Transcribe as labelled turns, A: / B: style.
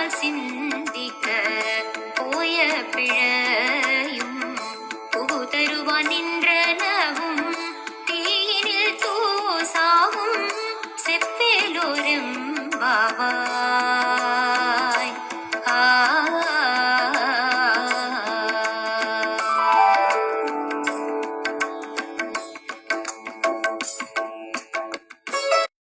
A: நாள் சிந்திக்க போய பிழையும் புகு தருவான் நின்றனவும். தீயினில் தூசாகும் செப்பேலோரும் பாவா